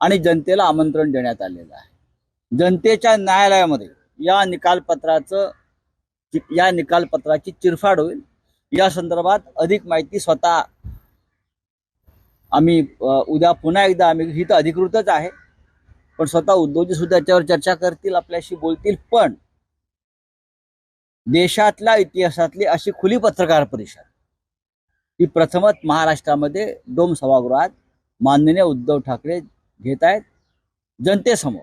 आणि जनतेला आमंत्रण देण्यात आलेलं आहे. जनतेच्या न्यायालयामध्ये या निकालपत्राचं या निकालपत्राची चिरफाड होईल. या संदर्भात अधिक माहिती स्वतः आम्ही उद्या पुन्हा एकदा आम्ही ही तर अधिकृतच आहे. पण स्वतः उद्योजक सुद्धा याच्यावर चर्चा करतील आपल्याशी बोलतील पण देशातल्या इतिहासातली अशी खुली पत्रकार परिषद ही प्रथमच महाराष्ट्रामध्ये डोम सभागृहात माननीय उद्धव ठाकरे घेत आहेत जनतेसमोर.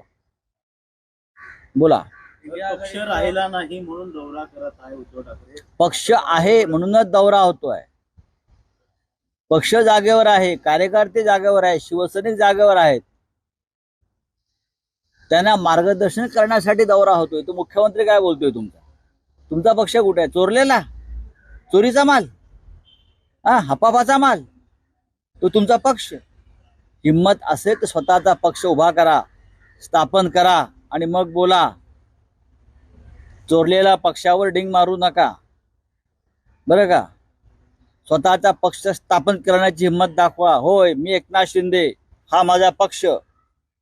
बोला. पक्ष राहिला नाही म्हणून दौरा करत आहे उद्धव ठाकरे. पक्ष आहे म्हणूनच दौरा होतोय. पक्ष जागेवर आहे कार्यकर्ते जागेवर आहे शिवसैनिक जागेवर आहेत. त्यांना मार्गदर्शन करण्यासाठी दौरा होतोय. तो मुख्यमंत्री काय बोलतोय तुमचा? तुमचा पक्ष कुठे आहे? चोरलेला चोरीचा माल. हा हपापाचा माल. तो तुमचा पक्ष. हिंमत असेल तर स्वतःचा पक्ष उभा करा स्थापन करा आणि मग बोला. चोरलेल्या पक्षावर डिंग मारू नका. बरं का? स्वतःचा पक्ष स्थापन करण्याची हिंमत दाखवा. होय मी एकनाथ शिंदे. हा माझा पक्ष.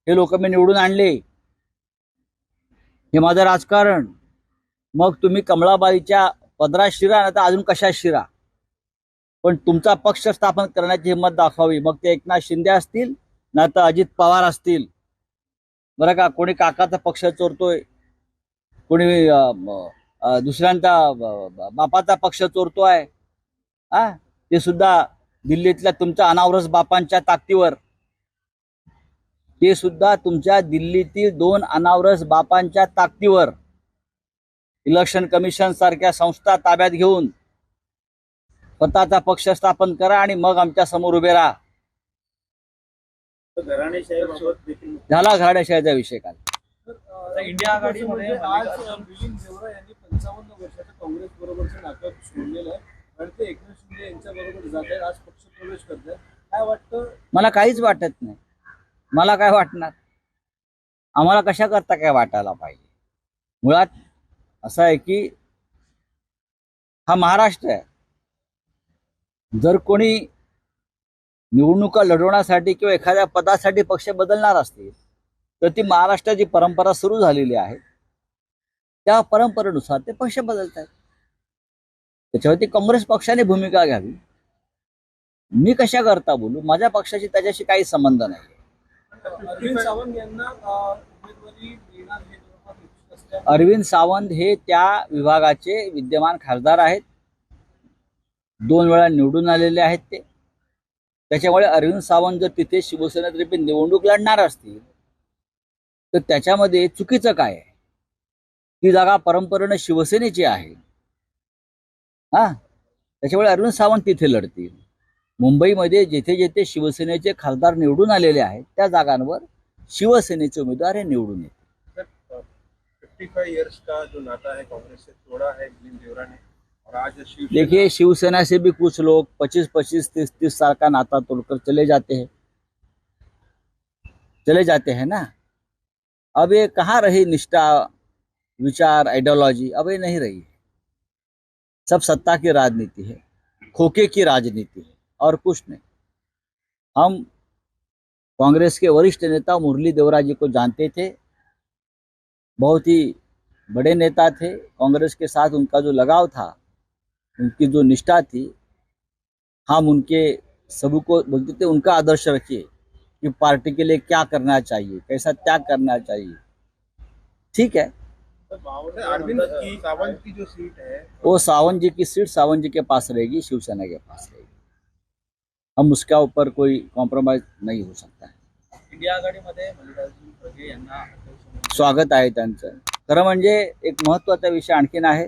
हे लोक मी निवडून आणले. हे माझं राजकारण. मग तुम्ही कमळाबाईच्या पदरात शिरा नाही तर अजून कशा शिरा? पण तुमचा पक्ष स्थापन करण्याची हिंमत दाखवावी. मग ते एकनाथ शिंदे असतील ना तर अजित पवार असतील. बरं का? कोणी काकाचा पक्ष चोरतोय कोणी दुसऱ्यांचा बापाचा पक्ष चोरतोय. हा ते सुद्धा दिल्लीतल्या तुमच्या अनावरस बापांच्या ताकदीवर. ते सुद्धा तुमच्या दिल्लीतील दोन अनावरस बापांच्या ताकदीवर. इलेक्शन कमिशन सारख्या संस्था ताब्यात घेऊन स्वतःचा पक्ष स्थापन करा आणि मग आमच्यासमोर उभे राहा. झाला घराण्याशाहीचा विषय काल. इंडिया आघाडीमध्ये आज मिलिंद देवरा यांनी पंचावन्न वर्षाचं काँग्रेस बरोबरचं नातं सोडलेलं आहे. आणि ते एकनाथ शिंदे यांच्या बरोबर जात आहेत आज पक्ष प्रवेश करत आहेत. काय वाटतं? मला काहीच वाटत नाही. मला काय वाटणार? आम्हाला कशा करता काय वाटायला पाहिजे? मुळात असं आहे की हा महाराष्ट्र आहे. जर कोणी निवडणुका लढवण्यासाठी किंवा एखाद्या पदासाठी पक्ष बदलणार असतील तर ती महाराष्ट्राची परंपरा सुरू झालेली आहे. त्या परंपरेनुसार ते पक्ष बदलत आहेत त्याच्यावरती काँग्रेस पक्षाने भूमिका घ्यावी. मी कशा करता बोलू? माझ्या पक्षाशी त्याच्याशी काही संबंध नाही अरविंद सावंत हे हे त्या विभागाचे विद्यमान खासदार आहेत. दोन वेळा निवडून आलेले आहेत ते. त्याच्यामुळे अरविंद सावंत जर तिथे शिवसेनेतर्फे निवडणूक लढणार असतील तर त्याच्यामध्ये चुकीचं काय आहे? ती जागा परंपरेनं शिवसेनेची आहे. हा? त्याच्यामुळे अरविंद सावंत तिथे लढतील. मुंबईमध्ये जेथे जेथे शिवसेनेचे खासदार निवडून आलेले आहेत त्या जागांवर शिवसेनेचे उमेदवार हे निवडून येतील. फिफ्टी फाइव का जो नाता है कांग्रेस से तोड़ा है देखिए, शिवसेना से भी कुछ लोग पच्चीस पच्चीस तीस तीस साल का नाता तोड़कर चले जाते हैं। चले जाते हैं ना? अब ये कहाँ रही निष्ठा, विचार आइडियोलॉजी अब ये नहीं रही है। सब सत्ता की राजनीति है खोखे की राजनीति है, और कुछ नहीं। हम कांग्रेस के वरिष्ठ नेता मुरली देवरा जी को जानते थे। बहुत ही बड़े नेता थे। कांग्रेस के साथ उनका जो लगाव था उनकी जो निष्ठा थी हम उनके सभी को बोलते थे उनका आदर्श रखिए कि पार्टी के लिए क्या करना चाहिए कैसा त्याग करना चाहिए। ठीक है? अरविंद की सावंत की जो सीट है वो सावंत जी की सीट सावंत जी के पास रहेगी शिवसेना के पास रहेगी। हम उसका ऊपर कोई कॉम्प्रोमाइज नहीं हो सकता है। इंडिया आघाडीमध्ये मल्लिकार्जुन खरगे यांना अध्यक्ष म्हणून स्वागत आहे त्यांचं। खरं म्हणजे एक महत्त्वाचा विषय आणखीन आहे